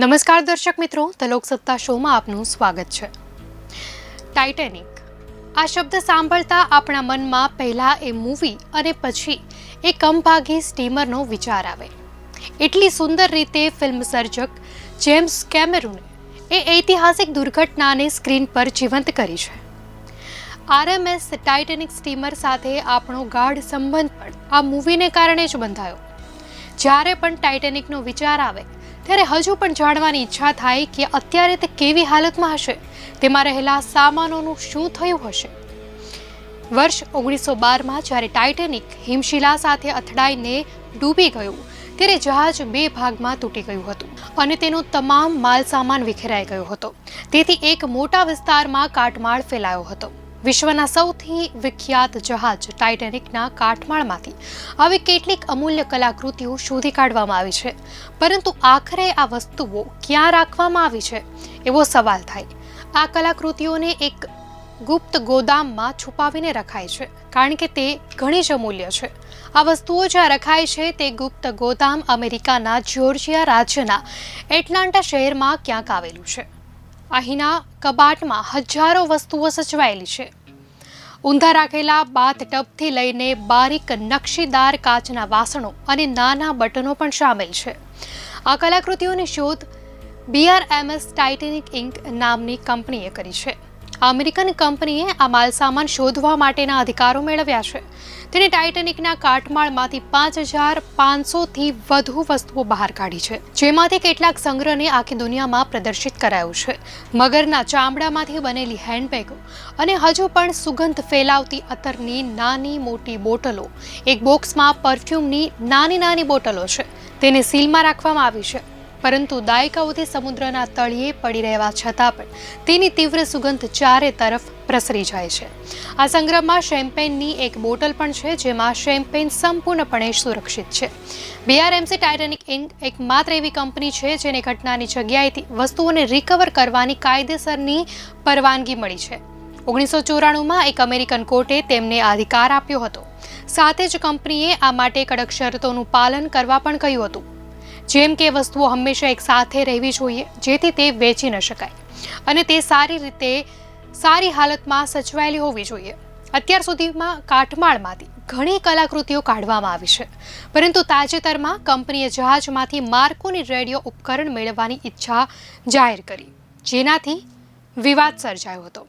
નમસ્કાર દર્શક મિત્રો, ધ લોકસત્તા શોમાં આપનું સ્વાગત છે. ટાઇટેનિક આ શબ્દ સાંભળતા આપણા મનમાં પહેલાં એ મૂવી અને પછી એ કમભાગી સ્ટીમરનો વિચાર આવે. એટલી સુંદર રીતે ફિલ્મ સર્જક જેમ્સ કેમેરુને એ ઐતિહાસિક દુર્ઘટનાને સ્ક્રીન પર જીવંત કરી છે. આરએમએસ ટાઇટેનિક સ્ટીમર સાથે આપણો ગાઢ સંબંધ પણ આ મૂવીને કારણે જ બંધાયો. જ્યારે પણ ટાઇટેનિકનો વિચાર આવે ત્યારે હજુ પણ જાણવાની ઈચ્છા થાય કે અત્યારે તે કેવી હાલતમાં હશે? તેમાં રહેલા સામાનોનું શું થયું હશે? વર્ષ ઓગણીસો બારમાં જ્યારે ટાઇટેનિક હિમશિલા સાથે અથડાઈને ડૂબી ગયું, ત્યારે જહાજ બે ભાગમાં તૂટી ગયું હતું અને તેનો તમામ માલસામાન વિખેરાઈ ગયો હતો. તેથી એક મોટા વિસ્તારમાં કાટમાળ ફેલાયો હતો. વિશ્વના સૌથી વિખ્યાત જહાજ ટાઇટેનિકના કાટમાળમાંથી આવી કેટલીક અમૂલ્ય કલાકૃતિઓ શોધી કાઢવામાં આવી છે. પરંતુ આખરે આ વસ્તુઓ ક્યાં રાખવામાં આવી છે એવો સવાલ થાય. આ કલાકૃતિઓને એક ગુપ્ત ગોદામમાં છુપાવીને રખાય છે, કારણ કે તે ઘણી જ અમૂલ્ય છે. આ વસ્તુઓ જ્યાં રખાય છે તે ગુપ્ત ગોદામ અમેરિકાના જ્યોર્જિયા રાજ્યના એટલાન્ટા શહેરમાં ક્યાંક આવેલું છે. અહીંના કબાટમાં હજારો વસ્તુઓ સચવાયેલી છે. ઊંધા રાખેલા બાથ ટબથી લઈને બારીક નકશીદાર કાચના વાસણો અને નાના બટનો પણ સામેલ છે. આ કલાકૃતિઓની શોધ બીઆરએમએસ ટાઇટેનિક ઇન્ક નામની કંપનીએ કરી છે. અમેરિકન કંપનીએ આ માલસામાન શોધવા માટેના અધિકારો મેળવ્યા છે. તેણે ટાઇટેનિકના કાટમાળમાંથી પાંચ હજાર પાંચસોથી વધુ વસ્તુઓ બહાર કાઢી છે, જેમાંથી કેટલાક સંગ્રહને આખી દુનિયામાં પ્રદર્શિત કરાયું છે. મગરના ચામડામાંથી બનેલી હેન્ડબેગો અને હજુ પણ સુગંધ ફેલાવતી અત્તરની નાની મોટી બોટલો એક બોક્સમાં પરફ્યુમની નાની નાની બોટલો છે. તેને સીલમાં રાખવામાં આવી છે. પરંતુ દાયકાઓથી સમુદ્રના તળિયે પડી રહેવા છતાં પણ તેની તીવ્ર સુગંધ ચારે તરફ પ્રસરી જાય છે. આ સંગ્રહમાં શેમ્પેનની એક બોટલ પણ છે, જેમાં શેમ્પેન સંપૂર્ણપણે સુરક્ષિત છે. બીઆરએમસી ટાઇટેનિક ઇન્ક એક માત્ર એવી કંપની છે, જેને ઘટનાની જગ્યાએથી વસ્તુઓને રિકવર કરવાની કાયદેસરની પરવાનગી મળી છે. ઓગણીસો ચોરાણુંમાં એક અમેરિકન કોર્ટે તેમને અધિકાર આપ્યો હતો. સાથે જ કંપનીએ આ માટે કડક શરતોનું પાલન કરવા પણ કહ્યું હતું. જેમ કે વસ્તુઓ હંમેશા એક સાથે રહેવી જોઈએ, જેથી તે વેચી ન શકાય. અને તે સારી રીતે, સારી હાલતમાં સચવાયેલી હોવી જોઈએ. અત્યાર સુધીમાં કાટમાળમાંથી ઘણી કલાકૃતિઓ કાઢવામાં આવી છે. પરંતુ તાજેતરમાં કંપનીએ જહાજમાંથી માર્કોની રેડિયો ઉપકરણ મેળવવાની ઈચ્છા જાહેર કરી, જેનાથી વિવાદ સર્જાયો હતો.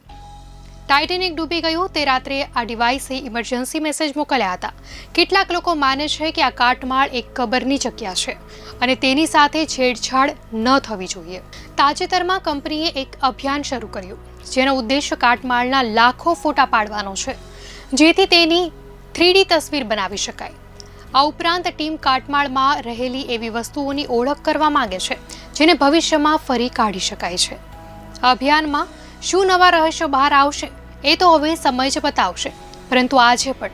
ટાઇટેનિક ડૂબી ગયું તે રાત્રે આ ડિવાઇસે ઇમરજન્સી મેસેજ મોકલ્યા હતા. કેટલાક લોકો માને છે કે આ કાટમાળ એક કબરની જગ્યા છે અને તેની સાથે છેડછાડ ન થવી જોઈએ. તાજેતરમાં કંપનીએ એક અભિયાન શરૂ કર્યું, જેનો ઉદ્દેશ્ય કાટમાળના લાખો ફોટા પાડવાનો છે, જેથી તેની થ્રીડી તસવીર બનાવી શકાય. આ ઉપરાંત ટીમ કાટમાળમાં રહેલી એવી વસ્તુઓની ઓળખ કરવા માંગે છે, જેને ભવિષ્યમાં ફરી કાઢી શકાય છે. અભિયાનમાં શું નવા રહસ્યો બહાર આવશે એ તો હવે સમય જ બતાવશે. પરંતુ આજે પણ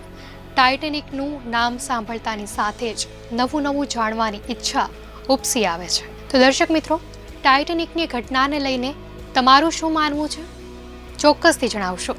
ટાઇટેનિકનું નામ સાંભળતાની સાથે જ નવું નવું જાણવાની ઈચ્છા ઉપસી આવે છે. તો દર્શક મિત્રો, ટાઇટેનિકની ઘટનાને લઈને તમારું શું માનવું છે? ચોક્કસથી જણાવશો.